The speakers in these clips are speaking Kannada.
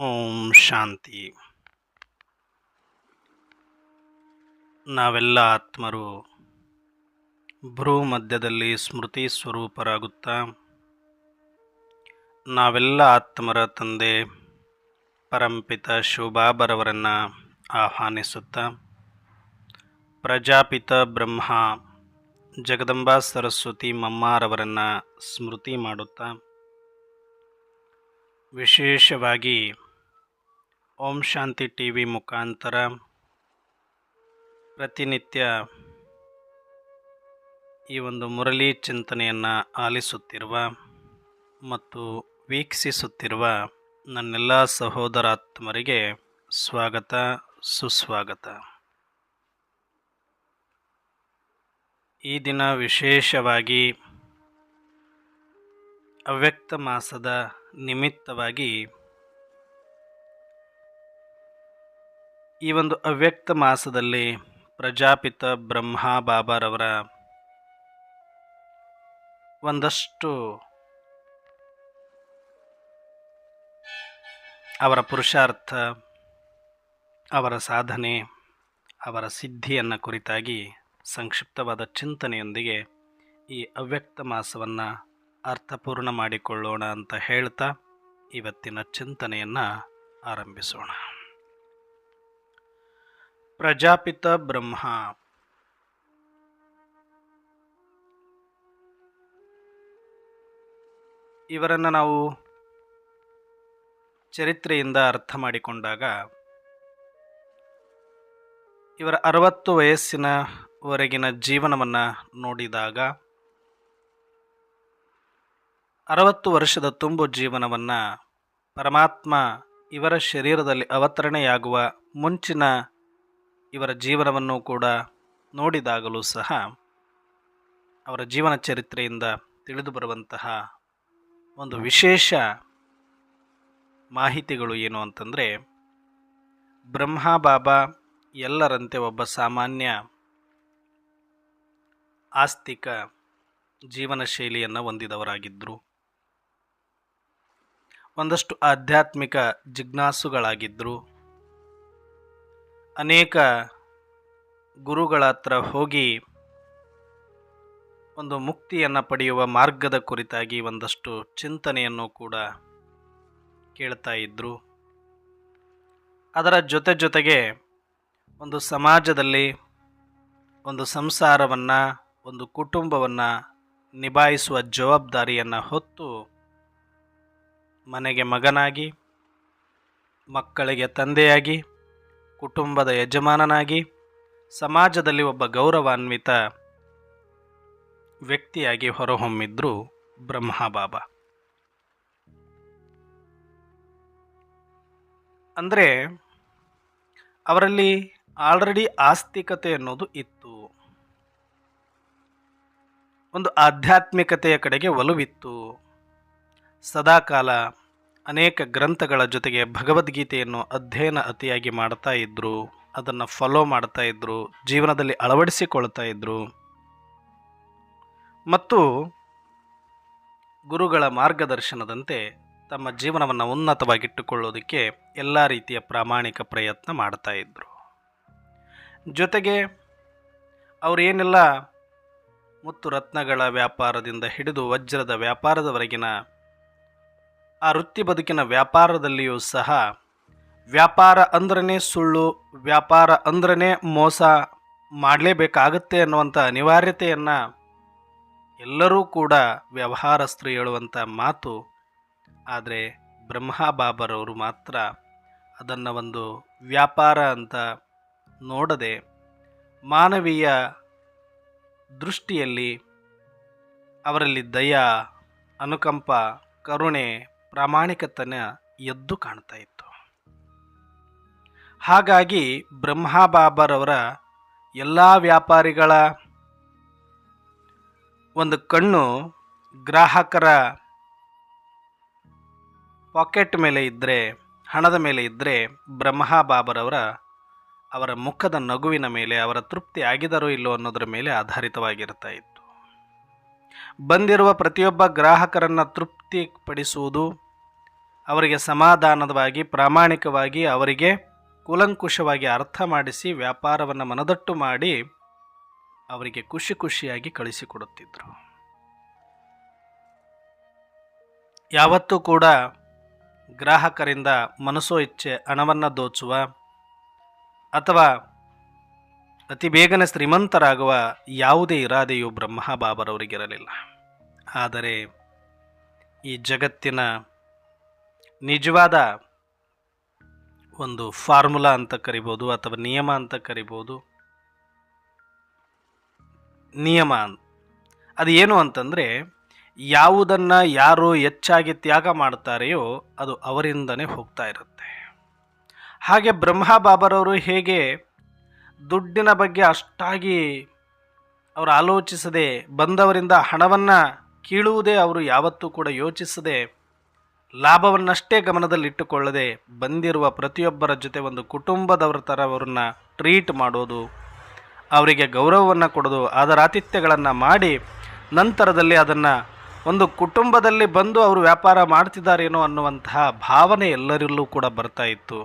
ಓಂ ಶಾಂತಿ. ನಾವೆಲ್ಲ ಆತ್ಮರು. ಭ್ರೂ ಮಧ್ಯದಲ್ಲಿ ಸ್ಮೃತಿ ಸ್ವರೂಪರಾಗುತ್ತಾ, ನಾವೆಲ್ಲ ಆತ್ಮರ ತಂದೆ, ಪರಂಪಿತ ಶೋಭಾಬರವರನ್ನು ಆಹ್ವಾನಿಸುತ್ತಾ, ಪ್ರಜಾಪಿತ ಬ್ರಹ್ಮ, ಜಗದಂಬಾ ಸರಸ್ವತಿ ಮಮ್ಮಾರವರನ್ನು ಸ್ಮೃತಿ ಮಾಡುತ್ತಾ, ವಿಶೇಷವಾಗಿ ಓಂ ಶಾಂತಿ ಟಿ ವಿ ಮುಖಾಂತರ ಪ್ರತಿನಿತ್ಯ ಈ ಒಂದು ಮುರಳಿ ಚಿಂತನೆಯನ್ನು ಆಲಿಸುತ್ತಿರುವ ಮತ್ತು ವೀಕ್ಷಿಸುತ್ತಿರುವ ನನ್ನೆಲ್ಲ ಸಹೋದರಾತ್ಮರಿಗೆ ಸ್ವಾಗತ, ಸುಸ್ವಾಗತ. ಈ ದಿನ ವಿಶೇಷವಾಗಿ ಅವ್ಯಕ್ತ ಮಾಸದ ನಿಮಿತ್ತವಾಗಿ ಈ ಒಂದು ಅವ್ಯಕ್ತ ಮಾಸದಲ್ಲಿ ಪ್ರಜಾಪಿತ ಬ್ರಹ್ಮ ಬಾಬಾರವರ ಒಂದಷ್ಟು ಅವರ ಪುರುಷಾರ್ಥ, ಅವರ ಸಾಧನೆ, ಅವರ ಸಿದ್ಧಿಯನ್ನು ಕುರಿತಾಗಿ ಸಂಕ್ಷಿಪ್ತವಾದ ಚಿಂತನೆಯೊಂದಿಗೆ ಈ ಅವ್ಯಕ್ತ ಮಾಸವನ್ನು ಅರ್ಥಪೂರ್ಣ ಮಾಡಿಕೊಳ್ಳೋಣ ಅಂತ ಹೇಳ್ತಾ ಇವತ್ತಿನ ಚಿಂತನೆಯನ್ನು ಆರಂಭಿಸೋಣ. ಪ್ರಜಾಪಿತ ಬ್ರಹ್ಮ. ಇವರನ್ನು ನಾವು ಚರಿತ್ರೆಯಿಂದ ಅರ್ಥ ಮಾಡಿಕೊಂಡಾಗ ಇವರ ಅರವತ್ತು ವಯಸ್ಸಿನವರೆಗಿನ ಜೀವನವನ್ನು ನೋಡಿದಾಗ ಅರವತ್ತು ವರ್ಷದ ತುಂಬು ಜೀವನವನ್ನು ಪರಮಾತ್ಮ ಇವರ ಶರೀರದಲ್ಲಿ ಅವತರಣೆಯಾಗುವ ಮುಂಚಿನ ಇವರ ಜೀವನವನ್ನು ಕೂಡ ನೋಡಿದಾಗಲೂ ಸಹ ಅವರ ಜೀವನ ಚರಿತ್ರೆಯಿಂದ ತಿಳಿದು ಬರುವಂತಹ ಒಂದು ವಿಶೇಷ ಮಾಹಿತಿಗಳು ಏನು ಅಂತಂದರೆ, ಬ್ರಹ್ಮ ಬಾಬಾ ಎಲ್ಲರಂತೆ ಒಬ್ಬ ಸಾಮಾನ್ಯ ಆಸ್ತಿಕ ಜೀವನ ಶೈಲಿಯನ್ನು ಹೊಂದಿದವರಾಗಿದ್ದರು ಒಂದಷ್ಟು ಆಧ್ಯಾತ್ಮಿಕ ಜಿಜ್ಞಾಸುಗಳಾಗಿದ್ದರು ಅನೇಕ ಗುರುಗಳ ಹತ್ರ ಹೋಗಿ ಒಂದು ಮುಕ್ತಿಯನ್ನು ಪಡೆಯುವ ಮಾರ್ಗದ ಕುರಿತಾಗಿ ಒಂದಷ್ಟು ಚಿಂತನೆಯನ್ನು ಕೂಡ ಕೇಳ್ತಾ ಇದ್ದರು ಅದರ ಜೊತೆ ಜೊತೆಗೆ ಒಂದು ಸಮಾಜದಲ್ಲಿ ಒಂದು ಸಂಸಾರವನ್ನು, ಒಂದು ಕುಟುಂಬವನ್ನು ನಿಭಾಯಿಸುವ ಜವಾಬ್ದಾರಿಯನ್ನು ಹೊತ್ತು ಮನೆಗೆ ಮಗನಾಗಿ, ಮಕ್ಕಳಿಗೆ ತಂದೆಯಾಗಿ ಕುಟುಂಬದ ಯಜಮಾನನಾಗಿ ಸಮಾಜದಲ್ಲಿ ಒಬ್ಬ ಗೌರವಾನ್ವಿತ ವ್ಯಕ್ತಿಯಾಗಿ ಹೊರಹೊಮ್ಮಿದ್ರು ಬ್ರಹ್ಮಬಾಬಾ. ಅಂದರೆ ಅವರಲ್ಲಿ ಆಲ್ರೆಡಿ ಆಸ್ತಿಕತೆ ಅನ್ನೋದು ಇತ್ತು. ಒಂದು ಆಧ್ಯಾತ್ಮಿಕತೆಯ ಕಡೆಗೆ ಒಲವಿತ್ತು. ಸದಾಕಾಲ ಅನೇಕ ಗ್ರಂಥಗಳ ಜೊತೆಗೆ ಭಗವದ್ಗೀತೆಯನ್ನು ಅಧ್ಯಯನ ಅತಿಯಾಗಿ ಮಾಡ್ತಾ ಇದ್ದರು ಅದನ್ನು ಫಾಲೋ ಮಾಡ್ತಾ ಇದ್ದರು ಜೀವನದಲ್ಲಿ ಅಳವಡಿಸಿಕೊಳ್ತಾ ಇದ್ದರು ಮತ್ತು ಗುರುಗಳ ಮಾರ್ಗದರ್ಶನದಂತೆ ತಮ್ಮ ಜೀವನವನ್ನು ಉನ್ನತವಾಗಿಟ್ಟುಕೊಳ್ಳೋದಕ್ಕೆ ಎಲ್ಲ ರೀತಿಯ ಪ್ರಾಮಾಣಿಕ ಪ್ರಯತ್ನ ಮಾಡ್ತಾ ಇದ್ದರು ಜೊತೆಗೆ ಅವರೇನೆಲ್ಲ ಮುತ್ತು ರತ್ನಗಳ ವ್ಯಾಪಾರದಿಂದ ಹಿಡಿದು ವಜ್ರದ ವ್ಯಾಪಾರದವರೆಗಿನ ಆ ವೃತ್ತಿ ಬದುಕಿನ ವ್ಯಾಪಾರದಲ್ಲಿಯೂ ಸಹ ವ್ಯಾಪಾರ ಅಂದ್ರೆ ಸುಳ್ಳು, ವ್ಯಾಪಾರ ಅಂದ್ರೆ ಮೋಸ ಮಾಡಲೇಬೇಕಾಗತ್ತೆ ಅನ್ನುವಂಥ ಅನಿವಾರ್ಯತೆಯನ್ನು ಎಲ್ಲರೂ ಕೂಡ ವ್ಯವಹಾರಸ್ಥರು ಹೇಳುವಂಥ ಮಾತು. ಆದರೆ ಬ್ರಹ್ಮ ಬಾಬರವರು ಮಾತ್ರ ಅದನ್ನು ಒಂದು ವ್ಯಾಪಾರ ಅಂತ ನೋಡದೆ ಮಾನವೀಯ ದೃಷ್ಟಿಯಲ್ಲಿ ಅವರಲ್ಲಿ ದಯ, ಅನುಕಂಪ, ಕರುಣೆ ಪ್ರಾಮಾಣಿಕತನ ಎದ್ದು ಕಾಣ್ತಾ ಇತ್ತು. ಹಾಗಾಗಿ ಬ್ರಹ್ಮ ಬಾಬರವರ ಎಲ್ಲ ವ್ಯಾಪಾರಿಗಳ ಒಂದು ಕಣ್ಣು ಗ್ರಾಹಕರ ಪಾಕೆಟ್ ಮೇಲೆ ಇದ್ದರೆ ಹಣದ ಮೇಲೆ ಇದ್ದರೆ ಬ್ರಹ್ಮ ಬಾಬರವರ ಅವರ ಮುಖದ ನಗುವಿನ ಮೇಲೆ ಅವರ ತೃಪ್ತಿ ಆಗಿದರೋ ಇಲ್ಲೋ ಅನ್ನೋದರ ಮೇಲೆ ಆಧಾರಿತವಾಗಿರ್ತಾ ಇತ್ತು. ಬಂದಿರುವ ಪ್ರತಿಯೊಬ್ಬ ಗ್ರಾಹಕರನ್ನು ತೃಪ್ತಿಪಡಿಸುವುದು ಅವರಿಗೆ ಸಮಾಧಾನವಾಗಿ, ಪ್ರಾಮಾಣಿಕವಾಗಿ, ಅವರಿಗೆ ಕೂಲಂಕುಷವಾಗಿ ಅರ್ಥ ಮಾಡಿಸಿ ವ್ಯಾಪಾರವನ್ನು ಮನದಟ್ಟು ಮಾಡಿ ಅವರಿಗೆ ಖುಷಿ ಖುಷಿಯಾಗಿ ಕಳಿಸಿಕೊಡುತ್ತಿದ್ದರು ಯಾವತ್ತೂ ಕೂಡ ಗ್ರಾಹಕರಿಂದ ಮನಸೋ ಇಚ್ಛೆ, ಹಣವನ್ನು ದೋಚುವ ಅಥವಾ ಅತಿ ಬೇಗನೆ ಶ್ರೀಮಂತರಾಗುವ ಯಾವುದೇ ಇರಾದೆಯು ಬ್ರಹ್ಮ ಬಾಬರವರಿಗಿರಲಿಲ್ಲ ಆದರೆ ಈ ಜಗತ್ತಿನ ನಿಜವಾದ ಒಂದು ಫಾರ್ಮುಲಾ ಅಂತ ಕರಿಬೋದು ಅಥವಾ ನಿಯಮ ಅಂತ ಕರಿಬೋದು. ನಿಯಮ ಅದು ಏನು ಅಂತಂದರೆ ಯಾವುದನ್ನು ಯಾರು ಹೆಚ್ಚಾಗಿ ತ್ಯಾಗ ಮಾಡ್ತಾರೆಯೋ ಅದು ಅವರಿಂದನೇ ಹೋಗ್ತಾ ಇರುತ್ತೆ. ಹಾಗೆ ಬ್ರಹ್ಮ ಬಾಬರವರು ಹೇಗೆ ದುಡ್ಡಿನ ಬಗ್ಗೆ ಅಷ್ಟಾಗಿ ಅವರು ಆಲೋಚಿಸದೆ ಬಂದವರಿಂದ ಹಣವನ್ನು ಕೀಳುವುದೇ ಅವರು ಯಾವತ್ತೂ ಕೂಡ ಯೋಚಿಸದೆ ಲಾಭವನ್ನಷ್ಟೇ ಗಮನದಲ್ಲಿಟ್ಟುಕೊಳ್ಳದೆ ಬಂದಿರುವ ಪ್ರತಿಯೊಬ್ಬರ ಜೊತೆ ಒಂದು ಕುಟುಂಬದವರ ಥರ ಅವರನ್ನು ಟ್ರೀಟ್ ಮಾಡೋದು, ಅವರಿಗೆ ಗೌರವವನ್ನು ಕೊಡೋದು ಅದರ ಆತಿಥ್ಯಗಳನ್ನು ಮಾಡಿ ನಂತರದಲ್ಲಿ ಅದನ್ನು ಒಂದು ಕುಟುಂಬದಲ್ಲಿ ಬಂದು ಅವರು ವ್ಯಾಪಾರ ಮಾಡ್ತಿದ್ದಾರೇನೋ ಅನ್ನುವಂತಹ ಭಾವನೆ ಎಲ್ಲರಲ್ಲೂ ಕೂಡ ಬರ್ತಾ ಇತ್ತು.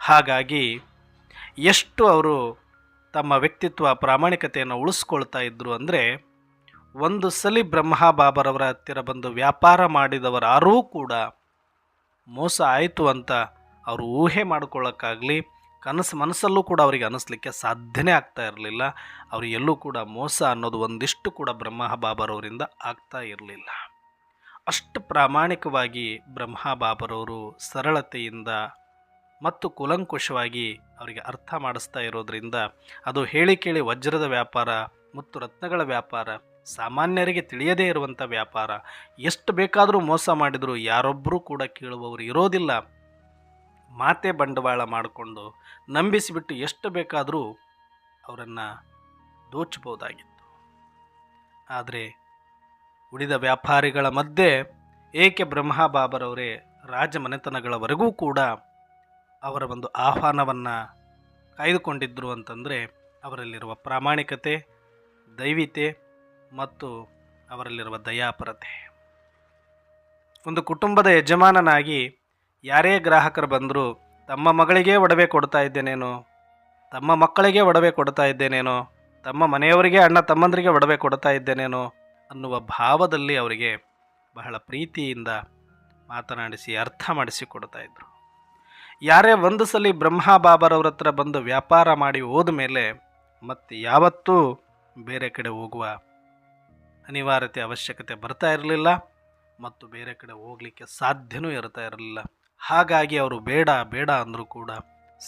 ಹಾಗಾಗಿ ಎಷ್ಟು ಅವರು ತಮ್ಮ ವ್ಯಕ್ತಿತ್ವ ಪ್ರಾಮಾಣಿಕತೆಯನ್ನು ಉಳಿಸ್ಕೊಳ್ತಾ ಇದ್ದರು ಅಂದರೆ, ಒಂದು ಸಲಿ ಬ್ರಹ್ಮ ಬಾಬರವರ ಹತ್ತಿರ ಬಂದು ವ್ಯಾಪಾರ ಮಾಡಿದವರಾರೂ ಕೂಡ ಮೋಸ ಆಯಿತು ಅಂತ ಅವರು ಊಹೆ ಮಾಡ್ಕೊಳ್ಳೋಕ್ಕಾಗಲಿ ಕನಸು ಮನಸ್ಸಲ್ಲೂ ಕೂಡ ಅವರಿಗೆ ಅನಿಸ್ಲಿಕ್ಕೆ ಸಾಧ್ಯನೇ ಆಗ್ತಾ ಇರಲಿಲ್ಲ. ಅವರು ಎಲ್ಲೂ ಕೂಡ ಮೋಸ ಅನ್ನೋದು ಒಂದಿಷ್ಟು ಕೂಡ ಬ್ರಹ್ಮ ಬಾಬರವರಿಂದ ಆಗ್ತಾ ಇರಲಿಲ್ಲ. ಅಷ್ಟು ಪ್ರಾಮಾಣಿಕವಾಗಿ ಬ್ರಹ್ಮ ಬಾಬರವರು ಸರಳತೆಯಿಂದ ಮತ್ತು ಕುಲಂಕುಷವಾಗಿ ಅವರಿಗೆ ಅರ್ಥ ಮಾಡಿಸ್ತಾ ಇರೋದ್ರಿಂದ ಅದು ಹೇಳಿ ಕೇಳಿ ವಜ್ರದ ವ್ಯಾಪಾರ, ಮತ್ತು ರತ್ನಗಳ ವ್ಯಾಪಾರ, ಸಾಮಾನ್ಯರಿಗೆ ತಿಳಿಯದೇ ಇರುವಂಥ ವ್ಯಾಪಾರ. ಎಷ್ಟು ಬೇಕಾದರೂ ಮೋಸ ಮಾಡಿದರೂ ಯಾರೊಬ್ಬರೂ ಕೂಡ ಕೇಳುವವರು ಇರೋದಿಲ್ಲ. ಮಾತೆ ಬಂಡವಾಳ ಮಾಡಿಕೊಂಡು ನಂಬಿಸಿಬಿಟ್ಟು ಎಷ್ಟು ಬೇಕಾದರೂ ಅವರನ್ನು ದೋಚಬಹುದಾಗಿತ್ತು. ಆದರೆ ಉಳಿದ ವ್ಯಾಪಾರಿಗಳ ಮಧ್ಯೆ ಏಕೆ ಬ್ರಹ್ಮ ಬಾಬರವರೇ ರಾಜಮನೆತನಗಳವರೆಗೂ ಕೂಡ ಅವರ ಒಂದು ಆಹ್ವಾನವನ್ನು ಕಾಯ್ದುಕೊಂಡಿದ್ದರು ಅಂತಂದರೆ ಅವರಲ್ಲಿರುವ ಪ್ರಾಮಾಣಿಕತೆ, ದೈವಿತೆ ಮತ್ತು ಅವರಲ್ಲಿರುವ ದಯಾಪರತೆ. ಒಂದು ಕುಟುಂಬದ ಯಜಮಾನನಾಗಿ ಯಾರೇ ಗ್ರಾಹಕರು ಬಂದರೂ ತಮ್ಮ ಮಗಳಿಗೆ ಒಡವೆ ಕೊಡ್ತಾ ಇದ್ದೇನೇನೋ, ತಮ್ಮ ಮಕ್ಕಳಿಗೆ ಒಡವೆ ಕೊಡ್ತಾ ಇದ್ದೇನೇನೋ, ತಮ್ಮ ಮನೆಯವರಿಗೆ ಅಣ್ಣ ತಮ್ಮಂದರಿಗೆ ಒಡವೆ ಕೊಡ್ತಾ ಇದ್ದೇನೇನೋ ಅನ್ನುವ ಭಾವದಲ್ಲಿ ಅವರಿಗೆ ಬಹಳ ಪ್ರೀತಿಯಿಂದ ಮಾತನಾಡಿಸಿ, ಅರ್ಥ ಮಾಡಿಸಿ ಕೊಡ್ತಾ ಇದ್ದರು ಯಾರೇ ಒಂದು ಸಲ ಬ್ರಹ್ಮ ಬಾಬರವ್ರ ಹತ್ರ ಬಂದು ವ್ಯಾಪಾರ ಮಾಡಿ ಹೋದ ಮೇಲೆ ಮತ್ತೆ ಯಾವತ್ತೂ ಬೇರೆ ಕಡೆ ಹೋಗುವ ಅನಿವಾರ್ಯತೆ ಅವಶ್ಯಕತೆ ಬರ್ತಾ ಇರಲಿಲ್ಲ ಮತ್ತು ಬೇರೆ ಕಡೆ ಹೋಗಲಿಕ್ಕೆ ಸಾಧ್ಯನೂ ಇರ್ತಾ ಇರಲಿಲ್ಲ. ಹಾಗಾಗಿ ಅವರು ಬೇಡ ಬೇಡ ಅಂದರೂ ಕೂಡ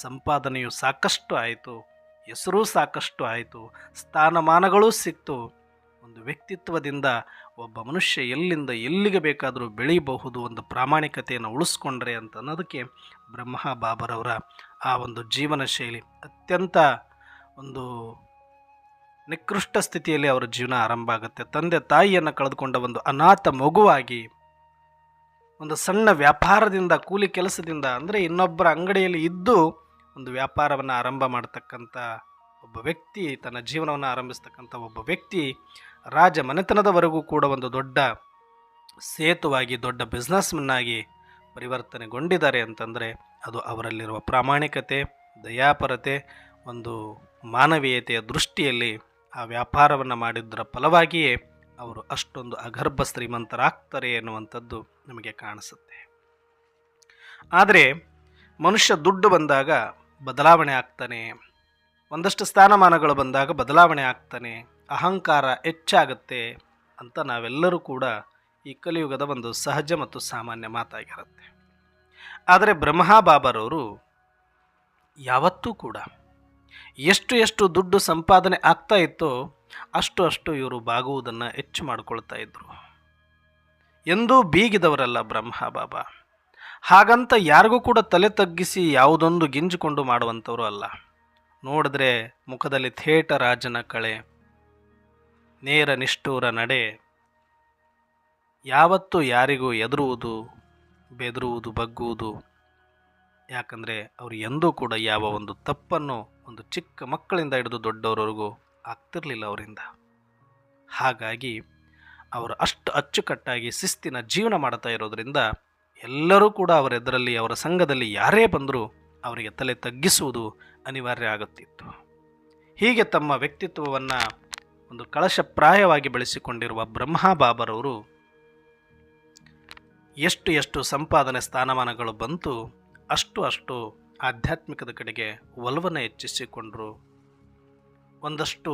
ಸಂಪಾದನೆಯು ಸಾಕಷ್ಟು ಆಯಿತು, ಹೆಸರೂ ಸಾಕಷ್ಟು ಆಯಿತು, ಸ್ಥಾನಮಾನಗಳೂ ಸಿಕ್ತು. ಒಂದು ವ್ಯಕ್ತಿತ್ವದಿಂದ ಒಬ್ಬ ಮನುಷ್ಯ ಎಲ್ಲಿಂದ ಎಲ್ಲಿಗೆ ಬೇಕಾದರೂ ಬೆಳೀಬಹುದು ಒಂದು ಪ್ರಾಮಾಣಿಕತೆಯನ್ನು ಉಳಿಸ್ಕೊಂಡ್ರೆ ಅಂತ ಅನ್ನೋದಕ್ಕೆ ಬ್ರಹ್ಮ ಬಾಬರವರ ಆ ಒಂದು ಜೀವನ ಶೈಲಿ ಅತ್ಯಂತ ಒಂದು ನಿಕೃಷ್ಟ ಸ್ಥಿತಿಯಲ್ಲಿ ಅವರ ಜೀವನ ಆರಂಭ ಆಗುತ್ತೆ. ತಂದೆ ತಾಯಿಯನ್ನು ಕಳೆದುಕೊಂಡ ಒಂದು ಅನಾಥ ಮಗುವಾಗಿ ಒಂದು ಸಣ್ಣ ವ್ಯಾಪಾರದಿಂದ, ಕೂಲಿ ಕೆಲಸದಿಂದ ಅಂದರೆ ಇನ್ನೊಬ್ಬರ ಅಂಗಡಿಯಲ್ಲಿ ಇದ್ದು ಒಂದು ವ್ಯಾಪಾರವನ್ನು ಆರಂಭ ಮಾಡ್ತಕ್ಕಂಥ ಒಬ್ಬ ವ್ಯಕ್ತಿ, ತನ್ನ ಜೀವನವನ್ನು ಆರಂಭಿಸ್ತಕ್ಕಂಥ ಒಬ್ಬ ವ್ಯಕ್ತಿ ರಾಜ ಮನೆತನದವರೆಗೂ ಕೂಡ ಒಂದು ದೊಡ್ಡ ಸೇತುವಾಗಿ, ದೊಡ್ಡ ಬಿಸ್ನೆಸ್ಮನ್ನಾಗಿ ಪರಿವರ್ತನೆಗೊಂಡಿದ್ದಾರೆ ಅಂತಂದರೆ ಅದು ಅವರಲ್ಲಿರುವ ಪ್ರಾಮಾಣಿಕತೆ, ದಯಾಪರತೆ, ಒಂದು ಮಾನವೀಯತೆಯ ದೃಷ್ಟಿಯಲ್ಲಿ ಆ ವ್ಯಾಪಾರವನ್ನು ಮಾಡಿದ್ದರ ಫಲವಾಗಿಯೇ ಅವರು ಅಷ್ಟೊಂದು ಅಗರ್ಭ ಶ್ರೀಮಂತರಾಗ್ತಾರೆ ಎನ್ನುವಂಥದ್ದು ನಮಗೆ ಕಾಣಿಸುತ್ತೆ. ಆದರೆ ಮನುಷ್ಯ ದುಡ್ಡು ಬಂದಾಗ ಬದಲಾವಣೆ ಆಗ್ತಾನೆ, ಒಂದಷ್ಟು ಸ್ಥಾನಮಾನಗಳು ಬಂದಾಗ ಬದಲಾವಣೆ ಆಗ್ತಾನೆ ಅಹಂಕಾರ ಹೆಚ್ಚಾಗುತ್ತೆ ಅಂತ ನಾವೆಲ್ಲರೂ ಕೂಡ ಈ ಕಲಿಯುಗದ ಒಂದು ಸಹಜ ಮತ್ತು ಸಾಮಾನ್ಯ ಮಾತಾಗಿರುತ್ತೆ. ಆದರೆ ಬ್ರಹ್ಮ ಬಾಬರವರು ಯಾವತ್ತೂ ಕೂಡ ಎಷ್ಟು ಎಷ್ಟು ದುಡ್ಡು ಸಂಪಾದನೆ ಆಗ್ತಾ ಇತ್ತೋ ಅಷ್ಟು ಅಷ್ಟು ಇವರು ಬಾಗುವುದನ್ನು ಹೆಚ್ಚು ಮಾಡಿಕೊಳ್ತಾ ಇದ್ದರು ಎಂದೂ ಬೀಗಿದವರಲ್ಲ ಬ್ರಹ್ಮ ಬಾಬಾ ಹಾಗಂತ ಯಾರಿಗೂ ಕೂಡ ತಲೆ ತಗ್ಗಿಸಿ ಯಾವುದೊಂದು ಗಿಂಜಿಕೊಂಡು ಮಾಡುವಂಥವರು ಅಲ್ಲ. ನೋಡಿದ್ರೆ ಮುಖದಲ್ಲಿ ಥೇಟ ರಾಜನ ಕಳೆ ನೇರ ನಿಷ್ಠೂರ ನಡೆ. ಯಾವತ್ತೂ ಯಾರಿಗೂ ಎದುರುವುದು, ಬೆದರುವುದು, ಬಗ್ಗುವುದು. ಯಾಕಂದರೆ ಅವರು ಎಂದೂ ಕೂಡ ಯಾವ ಒಂದು ತಪ್ಪನ್ನು ಒಂದು ಚಿಕ್ಕ ಮಕ್ಕಳಿಂದ ಹಿಡಿದು ದೊಡ್ಡವರವರೆಗೂ ಆಗ್ತಿರಲಿಲ್ಲ ಅವರಿಂದ. ಹಾಗಾಗಿ ಅವರು ಅಷ್ಟು ಅಚ್ಚುಕಟ್ಟಾಗಿ ಶಿಸ್ತಿನ ಜೀವನ ಮಾಡ್ತಾ ಇರೋದರಿಂದ ಎಲ್ಲರೂ ಕೂಡ ಅವರೆದರಲ್ಲಿ ಅವರ ಸಂಘದಲ್ಲಿ ಯಾರೇ ಬಂದರೂ ಅವರಿಗೆ ತಲೆ ತಗ್ಗಿಸುವುದು ಅನಿವಾರ್ಯ ಆಗುತ್ತಿತ್ತು. ಹೀಗೆ ತಮ್ಮ ವ್ಯಕ್ತಿತ್ವವನ್ನು ಒಂದು ಕಳಶಪ್ರಾಯವಾಗಿ ಬೆಳೆಸಿಕೊಂಡಿರುವ ಬ್ರಹ್ಮಬಾಬರವರು ಎಷ್ಟು ಎಷ್ಟು ಸಂಪಾದನೆ ಸ್ಥಾನಮಾನಗಳು ಬಂತು, ಅಷ್ಟು ಅಷ್ಟು ಆಧ್ಯಾತ್ಮಿಕದ ಕಡೆಗೆ ಒಲವನ್ನು ಹೆಚ್ಚಿಸಿಕೊಂಡರು. ಒಂದಷ್ಟು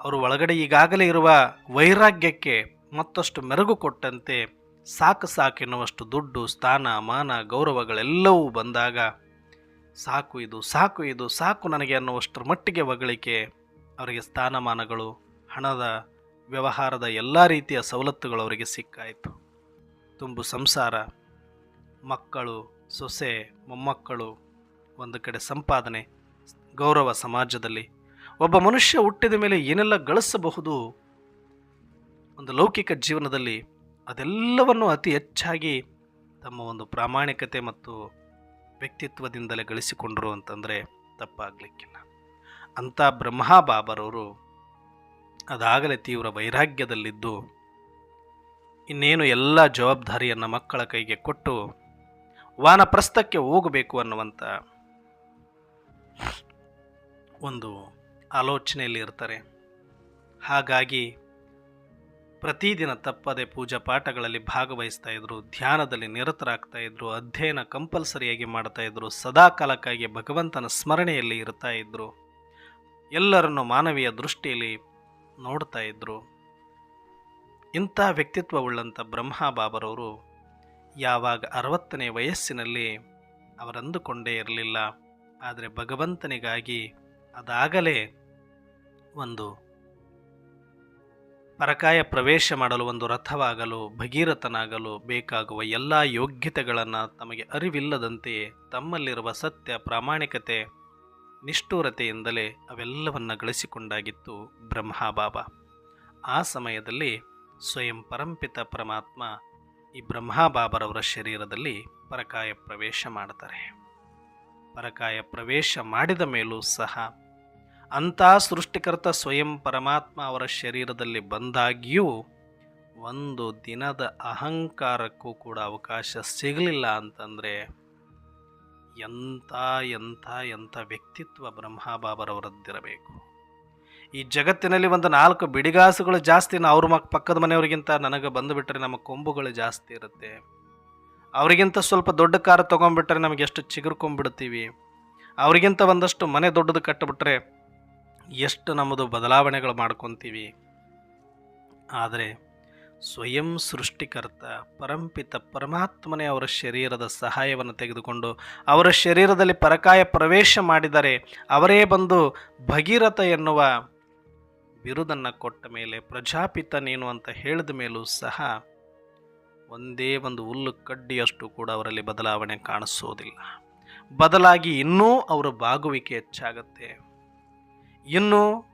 ಅವರು ಒಳಗಡೆ ಈಗಾಗಲೇ ಇರುವ ವೈರಾಗ್ಯಕ್ಕೆ ಮತ್ತಷ್ಟು ಮೆರುಗು ಕೊಟ್ಟಂತೆ ಸಾಕು ಸಾಕೆನ್ನುವಷ್ಟು ದುಡ್ಡು, ಸ್ಥಾನ, ಮಾನ, ಗೌರವಗಳೆಲ್ಲವೂ ಬಂದಾಗ, ಸಾಕು ಇದು ಸಾಕು ಇದು, ಸಾಕು ನನಗೆ ಅನ್ನುವಷ್ಟರ ಮಟ್ಟಿಗೆ ಹೊಗಳಿಕೆ ಅವರಿಗೆ ಸ್ಥಾನಮಾನಗಳು, ಹಣದ ವ್ಯವಹಾರದ ಎಲ್ಲ ರೀತಿಯ ಸವಲತ್ತುಗಳು ಅವರಿಗೆ ಸಿಕ್ಕಾಯಿತು. ತುಂಬು ಸಂಸಾರ, ಮಕ್ಕಳು, ಸೊಸೆ, ಮೊಮ್ಮಕ್ಕಳು, ಒಂದು ಕಡೆ ಸಂಪಾದನೆ, ಗೌರವ ಸಮಾಜದಲ್ಲಿ. ಒಬ್ಬ ಮನುಷ್ಯ ಹುಟ್ಟಿದ ಮೇಲೆ ಏನೆಲ್ಲ ಗಳಿಸಬಹುದು? ಒಂದು ಲೌಕಿಕ ಜೀವನದಲ್ಲಿ ಅದೆಲ್ಲವನ್ನು ಅತಿ ಹೆಚ್ಚಾಗಿ ತಮ್ಮ ಒಂದು ಪ್ರಾಮಾಣಿಕತೆ ಮತ್ತು ವ್ಯಕ್ತಿತ್ವದಿಂದಲೇ ಗಳಿಸಿಕೊಂಡರು ಅಂತಂದರೆ ತಪ್ಪಾಗಲಿಕ್ಕಿಲ್ಲ. ಅಂಥ ಬ್ರಹ್ಮಬಾಬರವರು ಅದಾಗಲೇ ತೀವ್ರ ವೈರಾಗ್ಯದಲ್ಲಿದ್ದು ಇನ್ನೇನು ಎಲ್ಲ ಜವಾಬ್ದಾರಿಯನ್ನು ಮಕ್ಕಳ ಕೈಗೆ ಕೊಟ್ಟು ವಾನಪ್ರಸ್ಥಕ್ಕೆ ಹೋಗಬೇಕು ಅನ್ನುವಂಥ ಒಂದು ಆಲೋಚನೆಯಲ್ಲಿ ಇರ್ತಾರೆ. ಹಾಗಾಗಿ ಪ್ರತಿದಿನ ತಪ್ಪದೆ ಪೂಜಾ ಪಾಠಗಳಲ್ಲಿ ಭಾಗವಹಿಸ್ತಾ ಇದ್ದರು ಧ್ಯಾನದಲ್ಲಿ ನಿರತರಾಗ್ತಾ ಇದ್ದರು ಅಧ್ಯಯನ ಕಂಪಲ್ಸರಿಯಾಗಿ ಮಾಡ್ತಾ ಸದಾ ಕಾಲಕ್ಕಾಗಿ ಭಗವಂತನ ಸ್ಮರಣೆಯಲ್ಲಿ ಇರ್ತಾ ಇದ್ರು. ಎಲ್ಲರನ್ನು ಮಾನವೀಯ ದೃಷ್ಟಿಯಲ್ಲಿ ನೋಡ್ತಾ ಇದ್ದರು ಇಂಥ ವ್ಯಕ್ತಿತ್ವವುಳ್ಳಂಥ ಬ್ರಹ್ಮ ಬಾಬರವರು ಯಾವಾಗ ಅರವತ್ತನೇ ವಯಸ್ಸಿನಲ್ಲಿ ಅವರಂದುಕೊಂಡೇ ಇರಲಿಲ್ಲ. ಆದರೆ ಭಗವಂತನಿಗಾಗಿ ಅದಾಗಲೇ ಒಂದು ಪರಕಾಯ ಪ್ರವೇಶ ಮಾಡಲು, ಒಂದು ರಥವಾಗಲು, ಭಗೀರಥನಾಗಲು ಬೇಕಾಗುವ ಎಲ್ಲ ಯೋಗ್ಯತೆಗಳನ್ನು ತಮಗೆ ಅರಿವಿಲ್ಲದಂತೆಯೇ ತಮ್ಮಲ್ಲಿರುವ ಸತ್ಯ, ಪ್ರಾಮಾಣಿಕತೆ ನಿಷ್ಠೂರತೆಯಿಂದಲೇ ಅವೆಲ್ಲವನ್ನ ಗಳಿಸಿಕೊಂಡಾಗಿತ್ತು ಬ್ರಹ್ಮಬಾಬಾ. ಆ ಸಮಯದಲ್ಲಿ ಸ್ವಯಂ ಪರಂಪಿತ ಪರಮಾತ್ಮ ಈ ಬ್ರಹ್ಮಬಾಬರವರ ಶರೀರದಲ್ಲಿ ಪರಕಾಯ ಪ್ರವೇಶ ಮಾಡ್ತಾರೆ. ಪರಕಾಯ ಪ್ರವೇಶ ಮಾಡಿದ ಮೇಲೂ ಸಹ ಅಂಥ ಸೃಷ್ಟಿಕರ್ತ ಸ್ವಯಂ ಪರಮಾತ್ಮ ಅವರ ಶರೀರದಲ್ಲಿ ಬಂದಾಗಿಯೂ ಒಂದು ದಿನದ ಅಹಂಕಾರಕ್ಕೂ ಕೂಡ ಅವಕಾಶ ಸಿಗಲಿಲ್ಲ ಅಂತಂದರೆ ಎಂಥ ಎಂಥ ಎಂಥ ವ್ಯಕ್ತಿತ್ವ ಬ್ರಹ್ಮಬಾಬರವರದ್ದಿರಬೇಕು. ಈ ಜಗತ್ತಿನಲ್ಲಿ ಒಂದು ನಾಲ್ಕು ಬಿಡಿಗಾಸುಗಳು ಜಾಸ್ತಿ ಅವ್ರ ಮಕ್ ಪಕ್ಕದ ಮನೆಯವರಿಗಿಂತ ನನಗೆ ಬಂದುಬಿಟ್ರೆ ನಮ್ಮ ಕೊಂಬುಗಳು ಜಾಸ್ತಿ ಇರುತ್ತೆ. ಅವರಿಗಿಂತ ಸ್ವಲ್ಪ ದೊಡ್ಡ ಕಾರು ತೊಗೊಂಡ್ಬಿಟ್ರೆ ನಮಗೆ ಎಷ್ಟು ಚಿಗುರ್ಕೊಂಡ್ಬಿಡ್ತೀವಿ. ಅವರಿಗಿಂತ ಒಂದಷ್ಟು ಮನೆ ದೊಡ್ಡದು ಕಟ್ಟಿಬಿಟ್ರೆ ಎಷ್ಟು ನಮ್ಮದು ಬದಲಾವಣೆಗಳು ಮಾಡ್ಕೊತೀವಿ. ಆದರೆ ಸ್ವಯಂ ಸೃಷ್ಟಿಕರ್ತ, ಪರಂಪಿತ ಪರಮಾತ್ಮನೇ ಅವರ ಶರೀರದ ಸಹಾಯವನ್ನು ತೆಗೆದುಕೊಂಡು ಅವರ ಶರೀರದಲ್ಲಿ ಪರಕಾಯ ಪ್ರವೇಶ ಮಾಡಿದರೆ ಅವರೇ ಬಂದು ಭಗೀರಥ ಎನ್ನುವ ಬಿರುದನ್ನು ಕೊಟ್ಟ ಮೇಲೆ ಪ್ರಜಾಪಿತ ನೀನು ಅಂತ ಹೇಳಿದ ಮೇಲೂ ಸಹ ಒಂದೇ ಒಂದು ಹುಲ್ಲು ಕಡ್ಡಿಯಷ್ಟು ಕೂಡ ಅವರಲ್ಲಿ ಬದಲಾವಣೆ ಕಾಣಿಸೋದಿಲ್ಲ. ಬದಲಾಗಿ ಇನ್ನೂ ಅವರ ಬಾಗುವಿಕೆ ಹೆಚ್ಚಾಗತ್ತೆ, ಇನ್ನೂ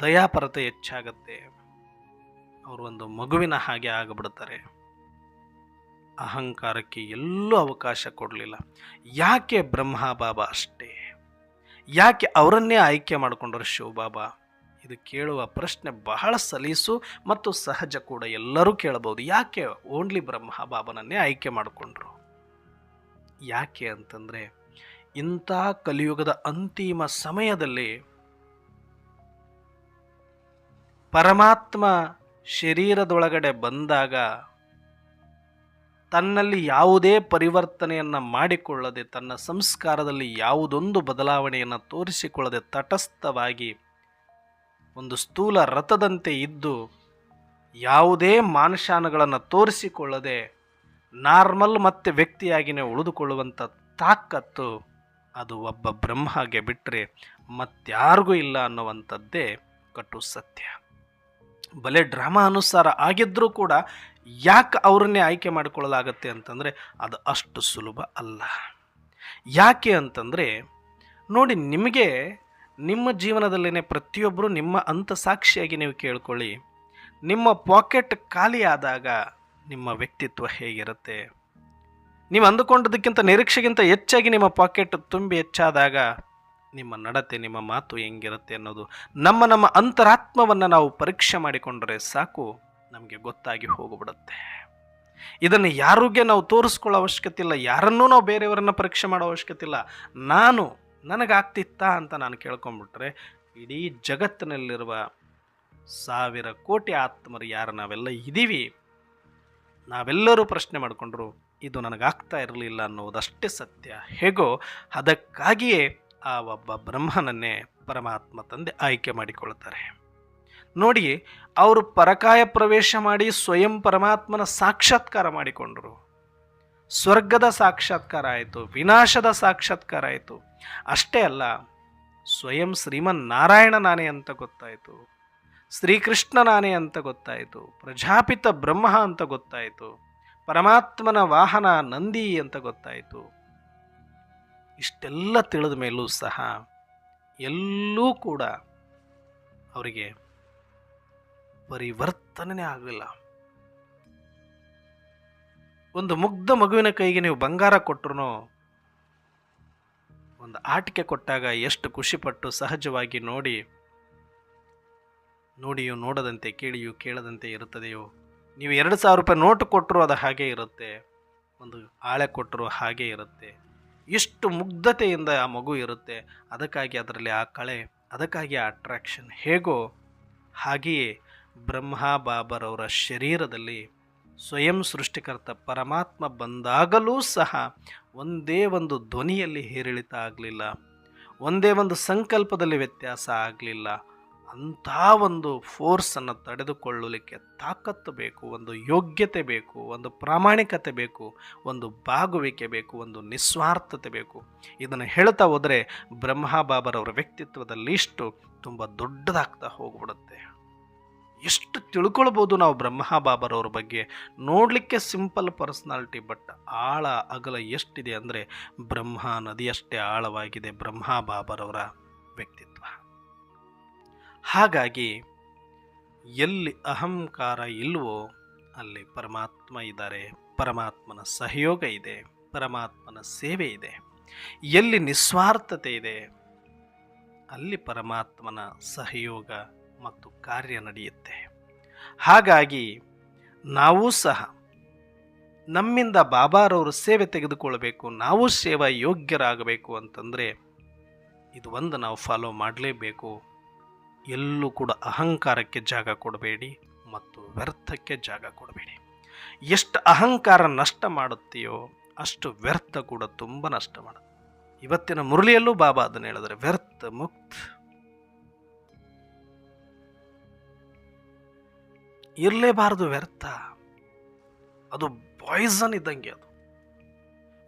ದಯಾಪರತೆ ಹೆಚ್ಚಾಗತ್ತೆ. ಅವರು ಒಂದು ಮಗುವಿನ ಹಾಗೆ ಆಗಿಬಿಡ್ತಾರೆ. ಅಹಂಕಾರಕ್ಕೆ ಎಲ್ಲೂ ಅವಕಾಶ ಕೊಡಲಿಲ್ಲ. ಯಾಕೆ ಬ್ರಹ್ಮ ಬಾಬಾ ಅಷ್ಟೇ? ಯಾಕೆ ಅವರನ್ನೇ ಆಯ್ಕೆ ಮಾಡಿಕೊಂಡ್ರು ಶಿವಬಾಬಾ? ಇದು ಕೇಳುವ ಪ್ರಶ್ನೆ ಬಹಳ ಸಲೀಸು ಮತ್ತು ಸಹಜ ಕೂಡ ಎಲ್ಲರೂ ಕೇಳಬಹುದು. ಯಾಕೆ ಓನ್ಲಿ ಬ್ರಹ್ಮ ಬಾಬನನ್ನೇ ಆಯ್ಕೆ ಮಾಡಿಕೊಂಡ್ರು? ಯಾಕೆ ಅಂತಂದರೆ, ಇಂಥ ಕಲಿಯುಗದ ಅಂತಿಮ ಸಮಯದಲ್ಲಿ ಪರಮಾತ್ಮ ಶರೀರದೊಳಗಡೆ ಬಂದಾಗ ತನ್ನಲ್ಲಿ ಯಾವುದೇ ಪರಿವರ್ತನೆಯನ್ನು ಮಾಡಿಕೊಳ್ಳದೆ ತನ್ನ ಸಂಸ್ಕಾರದಲ್ಲಿ ಯಾವುದೊಂದು ಬದಲಾವಣೆಯನ್ನು ತೋರಿಸಿಕೊಳ್ಳದೆ ತಟಸ್ಥವಾಗಿ ಒಂದು ಸ್ಥೂಲ ರಥದಂತೆ ಇದ್ದು ಯಾವುದೇ ಮಾನಶಾನಗಳನ್ನು ತೋರಿಸಿಕೊಳ್ಳದೆ ನಾರ್ಮಲ್ ಮತ್ತು ವ್ಯಕ್ತಿಯಾಗಿಯೇ ಉಳಿದುಕೊಳ್ಳುವಂಥ ತಾಕತ್ತು ಅದು ಒಬ್ಬ ಬ್ರಹ್ಮಗೆ ಬಿಟ್ಟರೆ ಮತ್ಯಾರಿಗೂ ಇಲ್ಲ ಅನ್ನುವಂಥದ್ದೇ ಕಟ್ಟು ಸತ್ಯ. ಬಲೆ ಡ್ರಾಮಾ ಅನುಸಾರ ಆಗಿದ್ದರೂ ಕೂಡ ಯಾಕೆ ಅವರನ್ನೇ ಆಯ್ಕೆ ಮಾಡಿಕೊಳ್ಳಲಾಗತ್ತೆ ಅಂತಂದರೆ ಅದು ಅಷ್ಟು ಸುಲಭ ಅಲ್ಲ. ಯಾಕೆ ಅಂತಂದರೆ ನೋಡಿ ನಿಮಗೆ ನಿಮ್ಮ ಜೀವನದಲ್ಲೇ ಪ್ರತಿಯೊಬ್ಬರು ನಿಮ್ಮ ಅಂತ ಸಾಕ್ಷಿಯಾಗಿ ನೀವು ಕೇಳ್ಕೊಳ್ಳಿ. ನಿಮ್ಮ ಪಾಕೆಟ್ ಖಾಲಿಯಾದಾಗ ನಿಮ್ಮ ವ್ಯಕ್ತಿತ್ವ ಹೇಗಿರುತ್ತೆ? ನೀವು ಅಂದುಕೊಂಡದಕ್ಕಿಂತ ನಿರೀಕ್ಷೆಗಿಂತ ಹೆಚ್ಚಾಗಿ ನಿಮ್ಮ ಪಾಕೆಟ್ ತುಂಬಿ ಹೆಚ್ಚಾದಾಗ ನಿಮ್ಮ ನಡತೆ, ನಿಮ್ಮ ಮಾತು ಹೆಂಗಿರುತ್ತೆ ಅನ್ನೋದು, ನಮ್ಮ ನಮ್ಮ ಅಂತರಾತ್ಮವನ್ನು ನಾವು ಪರೀಕ್ಷೆ ಮಾಡಿಕೊಂಡರೆ ಸಾಕು, ನಮಗೆ ಗೊತ್ತಾಗಿ ಹೋಗಿಬಿಡುತ್ತೆ. ಇದನ್ನು ಯಾರಿಗೆ ನಾವು ತೋರಿಸ್ಕೊಳ್ಳೋ ಅವಶ್ಯಕತೆ ಇಲ್ಲ, ಯಾರನ್ನೂ ನಾವು ಬೇರೆಯವರನ್ನು ಪರೀಕ್ಷೆ ಮಾಡೋ ಅವಶ್ಯಕತೆ ಇಲ್ಲ. ನಾನು ನನಗಾಗ್ತಿತ್ತಾ ಅಂತ ನಾನು ಕೇಳ್ಕೊಂಬಿಟ್ರೆ, ಇಡೀ ಜಗತ್ತಿನಲ್ಲಿರುವ ಸಾವಿರ ಕೋಟಿ ಆತ್ಮರು ಯಾರು ನಾವೆಲ್ಲ ಇದ್ದೀವಿ ನಾವೆಲ್ಲರೂ ಪ್ರಶ್ನೆ ಮಾಡಿಕೊಂಡ್ರು, ಇದು ನನಗಾಗ್ತಾ ಇರಲಿಲ್ಲ ಅನ್ನೋದಷ್ಟೇ ಸತ್ಯ. ಹೇಗೋ ಅದಕ್ಕಾಗಿಯೇ ಆ ಒಬ್ಬ ಬ್ರಹ್ಮನನ್ನೇ ಪರಮಾತ್ಮ ತಂದೆ ಆಯ್ಕೆ ಮಾಡಿಕೊಳ್ತಾರೆ ನೋಡಿ ಅವರು ಪರಕಾಯ ಪ್ರವೇಶ ಮಾಡಿ ಸ್ವಯಂ ಪರಮಾತ್ಮನ ಸಾಕ್ಷಾತ್ಕಾರ ಮಾಡಿಕೊಂಡರು. ಸ್ವರ್ಗದ ಸಾಕ್ಷಾತ್ಕಾರ ಆಯಿತು, ವಿನಾಶದ ಸಾಕ್ಷಾತ್ಕಾರ ಆಯಿತು. ಅಷ್ಟೇ ಅಲ್ಲ, ಸ್ವಯಂ ಶ್ರೀಮನ್ ನಾರಾಯಣ ನಾನೇ ಅಂತ ಗೊತ್ತಾಯಿತು. ಶ್ರೀಕೃಷ್ಣ ನಾನೇ ಅಂತ ಗೊತ್ತಾಯಿತು. ಪ್ರಜಾಪಿತ ಬ್ರಹ್ಮ ಅಂತ ಗೊತ್ತಾಯಿತು. ಪರಮಾತ್ಮನ ವಾಹನ ನಂದಿ ಅಂತ ಗೊತ್ತಾಯಿತು. ಇಷ್ಟೆಲ್ಲ ತಿಳಿದ ಮೇಲೂ ಸಹ ಎಲ್ಲೂ ಕೂಡ ಅವರಿಗೆ ಪರಿವರ್ತನೆ ಆಗಲಿಲ್ಲ. ಒಂದು ಮುಗ್ಧ ಮಗುವಿನ ಕೈಗೆ ನೀವು ಬಂಗಾರ ಕೊಟ್ಟರು ಒಂದು ಆಟಿಕೆ ಕೊಟ್ಟಾಗ ಎಷ್ಟು ಖುಷಿಪಟ್ಟು ಸಹಜವಾಗಿ ನೋಡಿ, ನೋಡಿಯೂ ನೋಡದಂತೆ, ಕೇಳಿಯೂ ಕೇಳದಂತೆ ಇರುತ್ತದೆಯೋ? ನೀವು ಎರಡು ಸಾವಿರ ರೂಪಾಯಿ ನೋಟು ಕೊಟ್ಟರು ಅದು ಹಾಗೆ ಇರುತ್ತೆ, ಒಂದು ಆಳೆ ಕೊಟ್ಟರು ಹಾಗೆ ಇರುತ್ತೆ. ಎಷ್ಟು ಮುಗ್ಧತೆಯಿಂದ ಆ ಮಗು ಇರುತ್ತೆ. ಅದಕ್ಕಾಗಿ ಅದರಲ್ಲಿ ಆ ಕಳೆ, ಅದಕ್ಕಾಗಿ ಆ ಅಟ್ರಾಕ್ಷನ್ ಹೇಗೋ ಹಾಗೆಯೇ ಬ್ರಹ್ಮ ಬಾಬರವರ ಶರೀರದಲ್ಲಿ ಸ್ವಯಂ ಸೃಷ್ಟಿಕರ್ತ ಪರಮಾತ್ಮ ಬಂದಾಗಲೂ ಸಹ ಒಂದೇ ಒಂದು ಧ್ವನಿಯಲ್ಲಿ ಹೇರಿಳಿತ ಆಗಲಿಲ್ಲ. ಒಂದೇ ಒಂದು ಸಂಕಲ್ಪದಲ್ಲಿ ವ್ಯತ್ಯಾಸ ಆಗಲಿಲ್ಲ. ಅಂಥ ಒಂದು ಫೋರ್ಸನ್ನು ತಡೆದುಕೊಳ್ಳಲಿಕ್ಕೆ ತಾಕತ್ತು ಬೇಕು, ಒಂದು ಯೋಗ್ಯತೆ ಬೇಕು, ಒಂದು ಪ್ರಾಮಾಣಿಕತೆ ಬೇಕು, ಒಂದು ಬಾಗುವಿಕೆ ಬೇಕು, ಒಂದು ನಿಸ್ವಾರ್ಥತೆ ಬೇಕು. ಇದನ್ನು ಹೇಳ್ತಾ ಹೋದರೆ ಬ್ರಹ್ಮಬಾಬರವರ ವ್ಯಕ್ತಿತ್ವದಲ್ಲಿ ಇಷ್ಟು ತುಂಬ ದೊಡ್ಡದಾಗ್ತಾ ಹೋಗ್ಬಿಡುತ್ತೆ. ಎಷ್ಟು ತಿಳ್ಕೊಳ್ಬೋದು ನಾವು ಬ್ರಹ್ಮ ಬಾಬರವ್ರ ಬಗ್ಗೆ? ನೋಡಲಿಕ್ಕೆ ಸಿಂಪಲ್ ಪರ್ಸ್ನಾಲಿಟಿ ಬಟ್ ಆಳ, ಅಗಲ ಎಷ್ಟಿದೆ ಅಂದರೆ ಬ್ರಹ್ಮ ನದಿಯಷ್ಟೇ ಆಳವಾಗಿದೆ ಬ್ರಹ್ಮ ಬಾಬರವರ ವ್ಯಕ್ತಿತ್ವ. ಹಾಗಾಗಿ ಎಲ್ಲಿ ಅಹಂಕಾರ ಇಲ್ವೋ ಅಲ್ಲಿ ಪರಮಾತ್ಮ ಇದ್ದಾರೆ, ಪರಮಾತ್ಮನ ಸಹಯೋಗ ಇದೆ, ಪರಮಾತ್ಮನ ಸೇವೆ ಇದೆ. ಎಲ್ಲಿ ನಿಸ್ವಾರ್ಥತೆ ಇದೆ, ಅಲ್ಲಿ ಪರಮಾತ್ಮನ ಸಹಯೋಗ ಮತ್ತು ಕಾರ್ಯ ನಡೆಯುತ್ತೆ. ಹಾಗಾಗಿ ನಾವು ಸಹ ನಮ್ಮಿಂದ ಬಾಬಾರವರು ಸೇವೆ ತೆಗೆದುಕೊಳ್ಬೇಕು, ನಾವು ಸೇವಾ ಯೋಗ್ಯರಾಗಬೇಕು ಅಂತಂದರೆ ಇದು ಒಂದು ನಾವು ಫಾಲೋ ಮಾಡಲೇಬೇಕು. ಎಲ್ಲೂ ಕೂಡ ಅಹಂಕಾರಕ್ಕೆ ಜಾಗ ಕೊಡಬೇಡಿ ಮತ್ತು ವ್ಯರ್ಥಕ್ಕೆ ಜಾಗ ಕೊಡಬೇಡಿ. ಎಷ್ಟು ಅಹಂಕಾರ ನಷ್ಟ ಮಾಡುತ್ತೆಯೋ ಅಷ್ಟು ವ್ಯರ್ಥ ಕೂಡ ತುಂಬ ನಷ್ಟ ಮಾಡುತ್ತೆ ಇವತ್ತಿನ ಮುರಳಿಯಲ್ಲೂ ಬಾಬಾ ಅದನ್ನು ಹೇಳಿದರೆ, ವ್ಯರ್ಥ, ಮುಕ್ತ. ಇರಲೇಬಾರದು ವ್ಯರ್ಥ. ಅದು ಪಾಯ್ಸನ್ ಇದ್ದಂಗೆ ಅದು.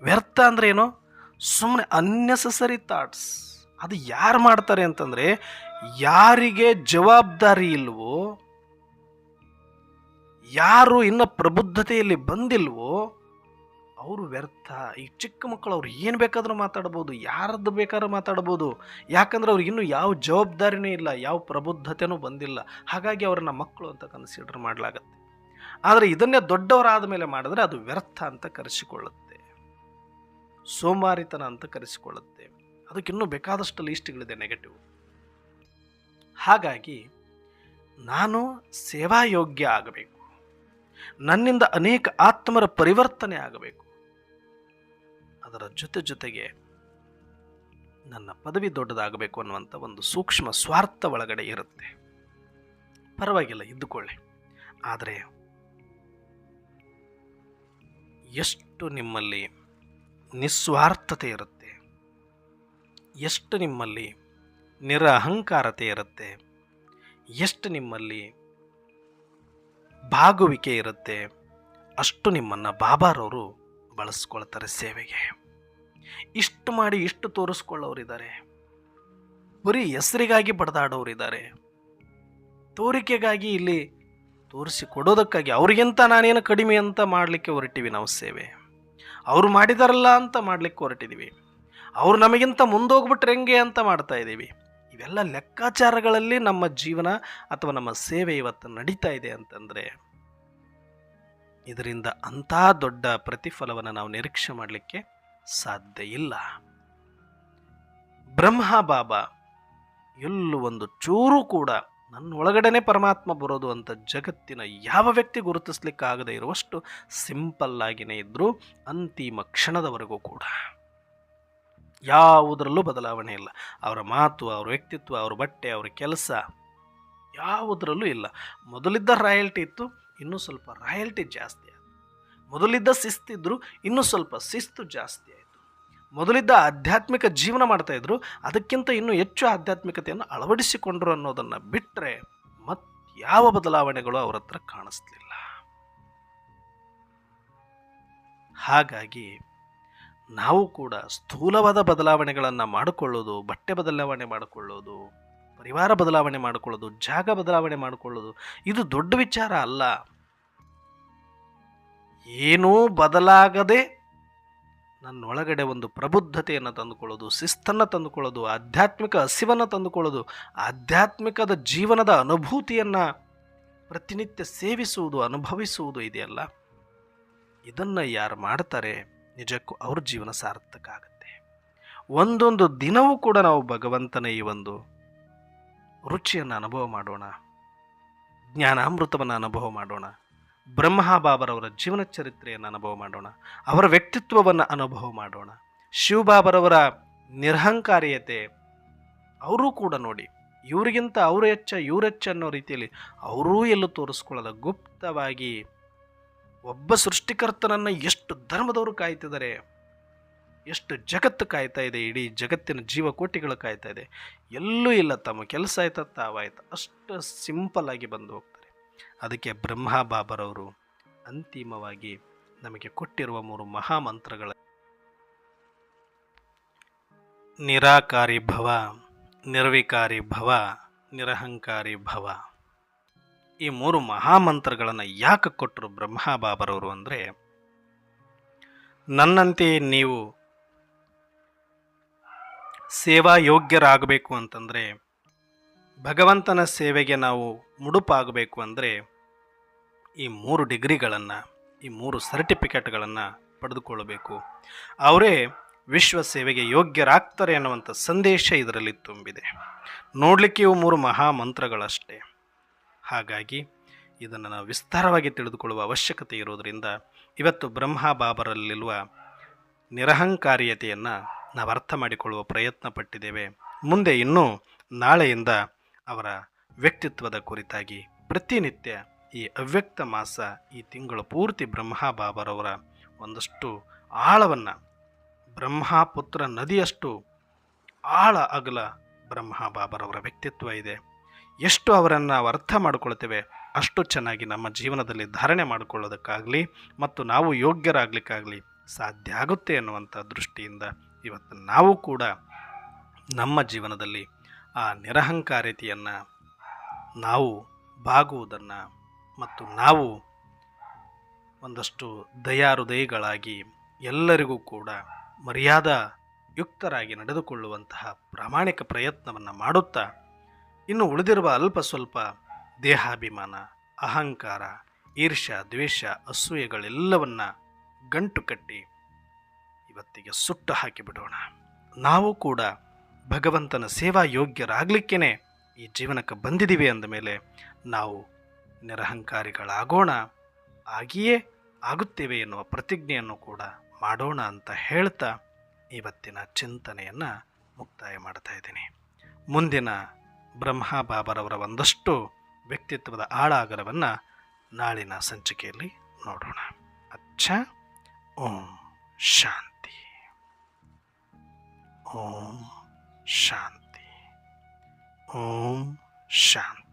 ವ್ಯರ್ಥ ಅಂದ್ರೆ ಏನು? ಸುಮ್ಮನೆ ಅನ್ನೆಸಸರಿ ಥಾಟ್ಸ್ ಅದು ಯಾರು ಮಾಡ್ತಾರೆ ಅಂತಂದ್ರೆ ಯಾರಿಗೆ ಜವಾಬ್ದಾರಿ ಇಲ್ವೋ, ಯಾರು ಇನ್ನ ಪ್ರಬುದ್ಧತೆಯಲ್ಲಿ ಬಂದಿಲ್ವೋ, ಅವರು ವ್ಯರ್ಥ. ಈ ಚಿಕ್ಕ ಮಕ್ಕಳು ಅವ್ರು ಏನು ಬೇಕಾದರೂ ಮಾತಾಡ್ಬೋದು ಯಾರದ್ದು ಬೇಕಾದ್ರೂ ಮಾತಾಡ್ಬೋದು. ಯಾಕಂದ್ರೆ ಅವ್ರಿಗೆ ಇನ್ನೂ ಯಾವ ಜವಾಬ್ದಾರಿನೇ ಇಲ್ಲ, ಯಾವ ಪ್ರಬುದ್ಧತೆನೂ ಬಂದಿಲ್ಲ. ಹಾಗಾಗಿ ಅವರನ್ನು ಮಕ್ಕಳು ಅಂತ ಕನ್ಸಿಡರ್ ಮಾಡಲಾಗತ್ತೆ. ಆದರೆ ಇದನ್ನೇ ದೊಡ್ಡವರಾದ ಮೇಲೆ ಮಾಡಿದ್ರೆ ಅದು ವ್ಯರ್ಥ ಅಂತ ಕರೆಸಿಕೊಳ್ಳುತ್ತೆ. ಸೋಮಾರಿತನ ಅಂತ ಕರೆಸಿಕೊಳ್ಳುತ್ತೆ. ಅದಕ್ಕಿನ್ನೂ ಬೇಕಾದಷ್ಟು ಲೀಸ್ಟ್ಗಳಿದೆ ನೆಗೆಟಿವ್ ಹಾಗಾಗಿ ನಾನು ಸೇವಾಯೋಗ್ಯ ಆಗಬೇಕು. ನನ್ನಿಂದ ಅನೇಕ ಆತ್ಮರ ಪರಿವರ್ತನೆ ಆಗಬೇಕು. ಅದರ ಜೊತೆ ಜೊತೆಗೆ ನನ್ನ ಪದವಿ ದೊಡ್ಡದಾಗಬೇಕು ಅನ್ನುವಂಥ ಒಂದು ಸೂಕ್ಷ್ಮ ಸ್ವಾರ್ಥ ಒಳಗಡೆ ಇರುತ್ತೆ. ಪರವಾಗಿಲ್ಲ, ಇದ್ದುಕೊಳ್ಳಿ. ಆದರೆ ಎಷ್ಟು ನಿಮ್ಮಲ್ಲಿ ನಿಸ್ವಾರ್ಥತೆ ಇರುತ್ತೆ, ಎಷ್ಟು ನಿಮ್ಮಲ್ಲಿ ನಿರಹಂಕಾರತೆ ಇರುತ್ತೆ. ಎಷ್ಟು ನಿಮ್ಮಲ್ಲಿ ಬಾಗುವಿಕೆ ಇರುತ್ತೆ, ಅಷ್ಟು ನಿಮ್ಮನ್ನು ಬಾಬಾರವರು ಬಳಸ್ಕೊಳ್ತಾರೆ ಸೇವೆಗೆ. ಇಷ್ಟು ಮಾಡಿ ಇಷ್ಟು ತೋರಿಸ್ಕೊಳ್ಳೋರಿದ್ದಾರೆ. ಬರೀ ಹೆಸರಿಗಾಗಿ ಬಡ್ದಾಡೋರಿದ್ದಾರೆ. ತೋರಿಕೆಗಾಗಿ ಇಲ್ಲಿ ತೋರಿಸಿ ಕೊಡೋದಕ್ಕಾಗಿ ಅವ್ರಿಗಿಂತ ನಾನೇನು ಕಡಿಮೆ ಅಂತ ಮಾಡಲಿಕ್ಕೆ ಹೊರಟಿವಿ ನಾವು ಸೇವೆ. ಅವರು ಮಾಡಿದಾರಲ್ಲ ಅಂತ ಮಾಡಲಿಕ್ಕೆ ಹೊರಟಿದ್ದೀವಿ ಅವ್ರು ನಮಗಿಂತ ಮುಂದೋಗ್ಬಿಟ್ರೆ ಹೆಂಗೆ ಅಂತ ಮಾಡ್ತಾ ಇದ್ದೀವಿ ಇವೆಲ್ಲ ಲೆಕ್ಕಾಚಾರಗಳಲ್ಲಿ ನಮ್ಮ ಜೀವನ ಅಥವಾ ನಮ್ಮ ಸೇವೆ ಇವತ್ತು ನಡೀತಾ ಇದೆ ಅಂತಂದರೆ ಇದರಿಂದ ಅಂಥ ದೊಡ್ಡ ಪ್ರತಿಫಲವನ್ನು ನಾವು ನಿರೀಕ್ಷೆ ಮಾಡಲಿಕ್ಕೆ ಸಾಧ್ಯ ಇಲ್ಲ. ಬ್ರಹ್ಮ ಬಾಬಾ ಎಲ್ಲೂ ಒಂದು ಚೂರು ಕೂಡ ನನ್ನ ಒಳಗಡೆನೆ ಪರಮಾತ್ಮ ಬರೋದು ಅಂತ ಜಗತ್ತಿನ ಯಾವ ವ್ಯಕ್ತಿ ಗುರುತಿಸ್ಲಿಕ್ಕಾಗದೇ ಇರುವಷ್ಟು ಸಿಂಪಲ್ ಆಗಿನೇ ಇದ್ದರೂ ಅಂತಿಮ ಕ್ಷಣದವರೆಗೂ ಕೂಡ. ಯಾವುದರಲ್ಲೂ ಬದಲಾವಣೆ ಇಲ್ಲ. ಅವರ ಮಾತು, ಅವರ ವ್ಯಕ್ತಿತ್ವ, ಅವರ ಬಟ್ಟೆ, ಅವರ ಕೆಲಸ ಯಾವುದರಲ್ಲೂ ಇಲ್ಲ. ಮೊದಲಿದ್ದ ರಾಯಲ್ಟಿ ಇತ್ತು, ಇನ್ನೂ ಸ್ವಲ್ಪ ರಾಯಲ್ಟಿ ಜಾಸ್ತಿ ಆಯಿತು. ಮೊದಲಿದ್ದ ಶಿಸ್ತಿದ್ರು ಇನ್ನೂ ಸ್ವಲ್ಪ ಶಿಸ್ತು ಜಾಸ್ತಿ ಆಯಿತು. ಮೊದಲಿದ್ದ ಆಧ್ಯಾತ್ಮಿಕ ಜೀವನ ಮಾಡ್ತಾಯಿದ್ರು ಅದಕ್ಕಿಂತ ಇನ್ನೂ ಹೆಚ್ಚು ಆಧ್ಯಾತ್ಮಿಕತೆಯನ್ನು ಅಳವಡಿಸಿಕೊಂಡ್ರು ಅನ್ನೋದನ್ನು ಬಿಟ್ಟರೆ ಯಾವ ಬದಲಾವಣೆಗಳು ಅವರ ಹತ್ರ ಕಾಣಿಸ್ಲಿಲ್ಲ. ಹಾಗಾಗಿ ನಾವು ಕೂಡ ಸ್ಥೂಲವಾದ ಬದಲಾವಣೆಗಳನ್ನು ಮಾಡಿಕೊಳ್ಳೋದು, ಬಟ್ಟೆ ಬದಲಾವಣೆ ಮಾಡಿಕೊಳ್ಳೋದು, ಪರಿವಾರ ಬದಲಾವಣೆ ಮಾಡಿಕೊಳ್ಳೋದು, ಜಾಗ ಬದಲಾವಣೆ ಮಾಡಿಕೊಳ್ಳೋದು, ಇದು ದೊಡ್ಡ ವಿಚಾರ ಅಲ್ಲ. ಏನೂ ಬದಲಾಗದೆ ನನ್ನೊಳಗಡೆ ಒಂದು ಪ್ರಬುದ್ಧತೆಯನ್ನು ತಂದುಕೊಳ್ಳೋದು, ಶಿಸ್ತನ್ನು ತಂದುಕೊಳ್ಳೋದು, ಆಧ್ಯಾತ್ಮಿಕ ಹಸಿವನ್ನು ತಂದುಕೊಳ್ಳೋದು, ಆಧ್ಯಾತ್ಮಿಕದ ಜೀವನದ ಅನುಭೂತಿಯನ್ನು ಪ್ರತಿನಿತ್ಯ ಸೇವಿಸುವುದು, ಅನುಭವಿಸುವುದು ಇದೆಯಲ್ಲ. ಇದನ್ನು ಯಾರು ಮಾಡ್ತಾರೆ? ನಿಜಕ್ಕೂ ಅವ್ರ ಜೀವನ ಸಾರ್ಥಕ ಆಗುತ್ತೆ. ಒಂದೊಂದು ದಿನವೂ ಕೂಡ ನಾವು ಭಗವಂತನ ಈ ಒಂದು ರುಚಿಯನ್ನು ಅನುಭವ ಮಾಡೋಣ. ಜ್ಞಾನಾಮೃತವನ್ನು ಅನುಭವ ಮಾಡೋಣ. ಬ್ರಹ್ಮಬಾಬರವರ ಜೀವನ ಚರಿತ್ರೆಯನ್ನು ಅನುಭವ ಮಾಡೋಣ. ಅವರ ವ್ಯಕ್ತಿತ್ವವನ್ನು ಅನುಭವ ಮಾಡೋಣ. ಶಿವಬಾಬರವರ ನಿರಹಂಕಾರಿಯತೆ ಅವರೂ ಕೂಡ ನೋಡಿ. ಇವರಿಗಿಂತ ಅವರು ಹೆಚ್ಚ ಇವರೆಚ್ಚ ಅನ್ನೋ ರೀತಿಯಲ್ಲಿ ಅವರೂ ಎಲ್ಲೂ ತೋರಿಸ್ಕೊಳ್ಳಲ್ಲ. ಗುಪ್ತವಾಗಿ ಒಬ್ಬ ಸೃಷ್ಟಿಕರ್ತನನ್ನು ಎಷ್ಟು ಧರ್ಮದವರು ಕಾಯ್ತಿದ್ದಾರೆ, ಎಷ್ಟು ಜಗತ್ತು ಕಾಯ್ತಾ ಇದೆ, ಇಡೀ ಜಗತ್ತಿನ ಜೀವಕೋಟಿಗಳು ಕಾಯ್ತಾ ಇದೆ, ಎಲ್ಲೂ ಇಲ್ಲ, ತಮ್ಮ ಕೆಲಸ ಆಯ್ತಾ ತಾವಾಯ್ತು ಅಷ್ಟು ಸಿಂಪಲ್ ಆಗಿ ಬಂದು ಹೋಗ್ತಾರೆ. ಅದಕ್ಕೆ ಬ್ರಹ್ಮ ಬಾಬರವರು ಅಂತಿಮವಾಗಿ ನಮಗೆ ಕೊಟ್ಟಿರುವ ಮೂರು ಮಹಾಮಂತ್ರಗಳ ನಿರಾಕಾರಿ ಭವ, ನಿರ್ವಿಕಾರಿ ಭವ, ನಿರಹಂಕಾರಿ ಭವ. ಈ ಮೂರು ಮಹಾಮಂತ್ರಗಳನ್ನು ಯಾಕೆ ಕೊಟ್ಟರು ಬ್ರಹ್ಮ ಬಾಬರವರು ಅಂದರೆ, ನನ್ನಂತೆ ನೀವು ಸೇವಾ ಯೋಗ್ಯರಾಗಬೇಕು ಅಂತಂದರೆ, ಭಗವಂತನ ಸೇವೆಗೆ ನಾವು ಮುಡುಪಾಗಬೇಕು ಅಂದರೆ, ಈ ಮೂರು ಡಿಗ್ರಿಗಳನ್ನು, ಈ ಮೂರು ಸರ್ಟಿಫಿಕೇಟ್ಗಳನ್ನು ಪಡೆದುಕೊಳ್ಳಬೇಕು. ಅವರೇ ವಿಶ್ವ ಸೇವೆಗೆ ಯೋಗ್ಯರಾಗ್ತಾರೆ ಅನ್ನುವಂಥ ಸಂದೇಶ ಇದರಲ್ಲಿ ತುಂಬಿದೆ. ನೋಡಲಿಕ್ಕೆ ಇವು ಮೂರು ಮಹಾಮಂತ್ರಗಳಷ್ಟೇ. ಹಾಗಾಗಿ ಇದನ್ನು ನಾವು ವಿಸ್ತಾರವಾಗಿ ತಿಳಿದುಕೊಳ್ಳುವ ಅವಶ್ಯಕತೆ ಇರೋದರಿಂದ ಇವತ್ತು ಬ್ರಹ್ಮ ಬಾಬರಲ್ಲಿರುವ ನಿರಹಂಕಾರಿಯತೆಯನ್ನು ನಾವು ಅರ್ಥ ಮಾಡಿಕೊಳ್ಳುವ ಪ್ರಯತ್ನ ಪಟ್ಟಿದ್ದೇವೆ. ಮುಂದೆ ಇನ್ನೂ ನಾಳೆಯಿಂದ ಅವರ ವ್ಯಕ್ತಿತ್ವದ ಕುರಿತಾಗಿ ಪ್ರತಿನಿತ್ಯ ಈ ಅವ್ಯಕ್ತ ಮಾಸ ಈ ತಿಂಗಳು ಪೂರ್ತಿ ಬ್ರಹ್ಮ ಬಾಬರವರ ಒಂದಷ್ಟು ಆಳವನ್ನು ಬ್ರಹ್ಮಪುತ್ರ ನದಿಯಷ್ಟು ಆಳ ಅಗಲ ಬ್ರಹ್ಮ ಬಾಬರವರ ವ್ಯಕ್ತಿತ್ವ ಇದೆ. ಎಷ್ಟು ಅವರನ್ನು ನಾವು ಅರ್ಥ ಮಾಡಿಕೊಳ್ತೇವೆ, ಅಷ್ಟು ಚೆನ್ನಾಗಿ ನಮ್ಮ ಜೀವನದಲ್ಲಿ ಧಾರಣೆ ಮಾಡಿಕೊಳ್ಳೋದಕ್ಕಾಗಲಿ ಮತ್ತು ನಾವು ಯೋಗ್ಯರಾಗಲಿಕ್ಕಾಗಲಿ ಸಾಧ್ಯ ಆಗುತ್ತೆ ಅನ್ನುವಂಥ ದೃಷ್ಟಿಯಿಂದ ಇವತ್ತು ನಾವು ಕೂಡ ನಮ್ಮ ಜೀವನದಲ್ಲಿ ಆ ನಿರಹಂಕಾರಿತೆಯನ್ನು ನಾವು ಬಾಗುವುದನ್ನು ಮತ್ತು ನಾವು ಒಂದಷ್ಟು ದಯಾಹೃದಯಗಳಾಗಿ ಎಲ್ಲರಿಗೂ ಕೂಡ ಮರ್ಯಾದಾ ಯುಕ್ತರಾಗಿ ನಡೆದುಕೊಳ್ಳುವಂತಹ ಪ್ರಾಮಾಣಿಕ ಪ್ರಯತ್ನವನ್ನು ಮಾಡುತ್ತಾ ಇನ್ನು ಉಳಿದಿರುವ ಅಲ್ಪ ಸ್ವಲ್ಪ ದೇಹಾಭಿಮಾನ, ಅಹಂಕಾರ, ಈರ್ಷ್ಯ, ದ್ವೇಷ, ಅಸೂಯೆಗಳೆಲ್ಲವನ್ನ ಗಂಟು ಕಟ್ಟಿ ಇವತ್ತಿಗೆ ಸುಟ್ಟು ಹಾಕಿಬಿಡೋಣ. ನಾವು ಕೂಡ ಭಗವಂತನ ಸೇವಾ ಯೋಗ್ಯರಾಗಲಿಕ್ಕೇನೆ ಈ ಜೀವನಕ್ಕೆ ಬಂದಿದ್ದೀವಿ ಅಂದ ಮೇಲೆ ನಾವು ನಿರಹಂಕಾರಿಗಳಾಗೋಣ, ಆಗಿಯೇ ಆಗುತ್ತೇವೆ ಎನ್ನುವ ಪ್ರತಿಜ್ಞೆಯನ್ನು ಕೂಡ ಮಾಡೋಣ ಅಂತ ಹೇಳ್ತಾ ಇವತ್ತಿನ ಚಿಂತನೆಯನ್ನು ಮುಕ್ತಾಯ ಮಾಡ್ತಾ ಇದ್ದೀನಿ. ಮುಂದಿನ ಬ್ರಹ್ಮ ಬಾಬರವರ ಒಂದಷ್ಟು ವ್ಯಕ್ತಿತ್ವದ ಆಳಾಗರವನ್ನು ನಾಳಿನ ಸಂಚಿಕೆಯಲ್ಲಿ ನೋಡೋಣ. ಅಚ್ಚ. ಓಂ ಶಾಂತಿ. ಓಂ ಶಾಂತಿ. ಓಂ ಶಾಂತಿ.